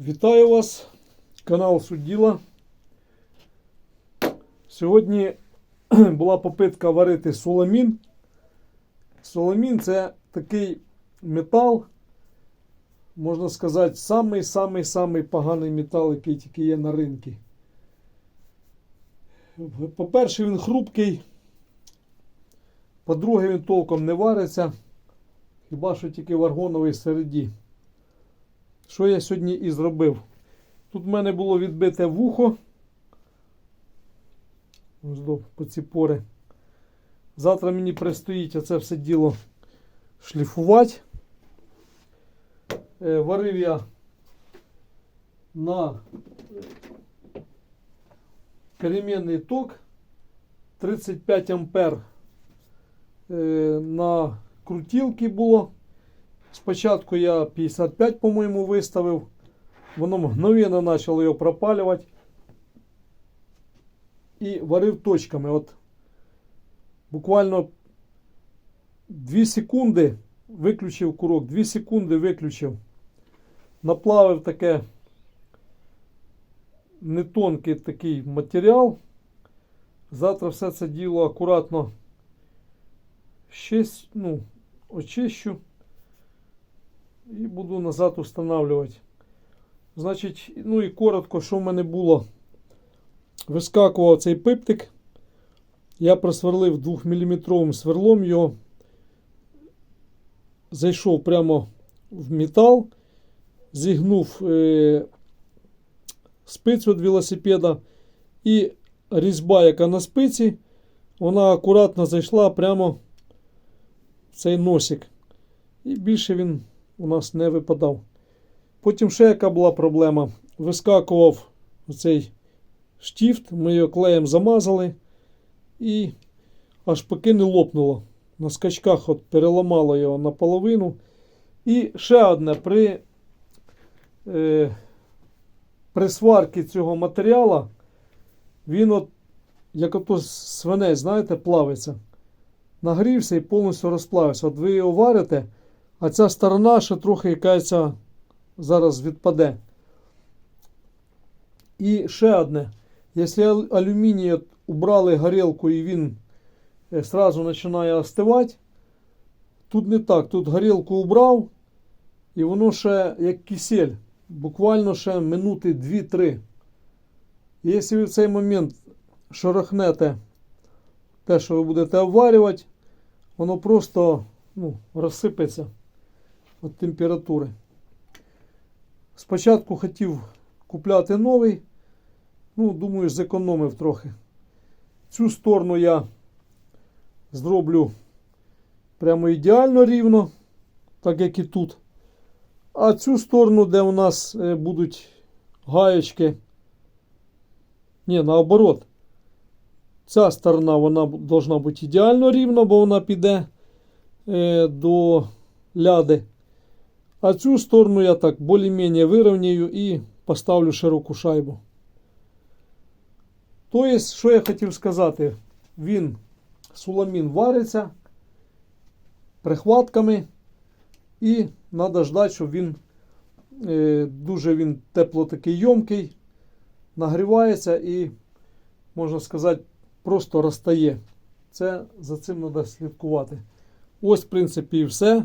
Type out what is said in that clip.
Вітаю вас, канал Судділа. Сьогодні була попитка варити соламін. Соламін це такий метал, можна сказати, самий-самий-самий поганий метал, який тільки є на ринку. По-перше, він хрупкий. По-друге, він толком не вариться. Хіба що тільки в аргоновій середі. Що я сьогодні і зробив? Тут в мене було відбите вухо. Ось по ці пори. Завтра мені предстоїть оце все діло шліфувати. Е, варив я на перемінний ток 35 ампер е, на крутілки було. Спочатку я 55, по-моєму, виставив. Воно мгновенно почало його пропалювати. І варив точками. От буквально 2 секунди виключив курок, 2 секунди виключив. Наплавив таке не тонкий такий матеріал. Завтра все це діло акуратно ще, ну, очищу і буду назад встановлювати. Значить, ну і коротко, що в мене було. Вискакував цей пиптик. Я просверлив 2-мм сверлом його. Зайшов прямо в метал, зігнув е, спицю від велосипеда. І різьба, яка на спиці, вона акуратно зайшла прямо в цей носик. І більше він у нас не випадав. Потім ще яка була проблема. Вискакував цей штіфт, ми його клеєм замазали і аж поки не лопнуло. На скачках от переламало його наполовину. І ще одне при, е, при сварці цього матеріалу, він от, як ото свинець, знаєте, плавиться. Нагрівся і повністю розплавився. От ви його варите. А ця сторона ще трохи якась зараз відпаде. І ще одне. Якщо алюміній убрали горілку і він сразу починає остивати, тут не так. Тут горілку убрав, і воно ще як кисель. Буквально ще минути 2-3. І якщо ви в цей момент шорохнете те, що ви будете обварювати, воно просто ну, розсипеться від температури. Спочатку хотів купляти новий, ну, думаю, зекономив трохи. Цю сторону я зроблю прямо ідеально рівно, так як і тут. А цю сторону, де у нас е, будуть гаєчки, ні, наоборот, ця сторона вона должна бути ідеально рівна, бо вона піде е, до ляди. А цю сторону я так більш-менш вирівняю і поставлю широку шайбу. Тобто, що я хотів сказати, він суламін вариться прихватками, і треба ждати, щоб він е, дуже він тепло такий йомкий, нагрівається і, можна сказати, просто розтає. Це за цим треба слідкувати. Ось, в принципі, і все.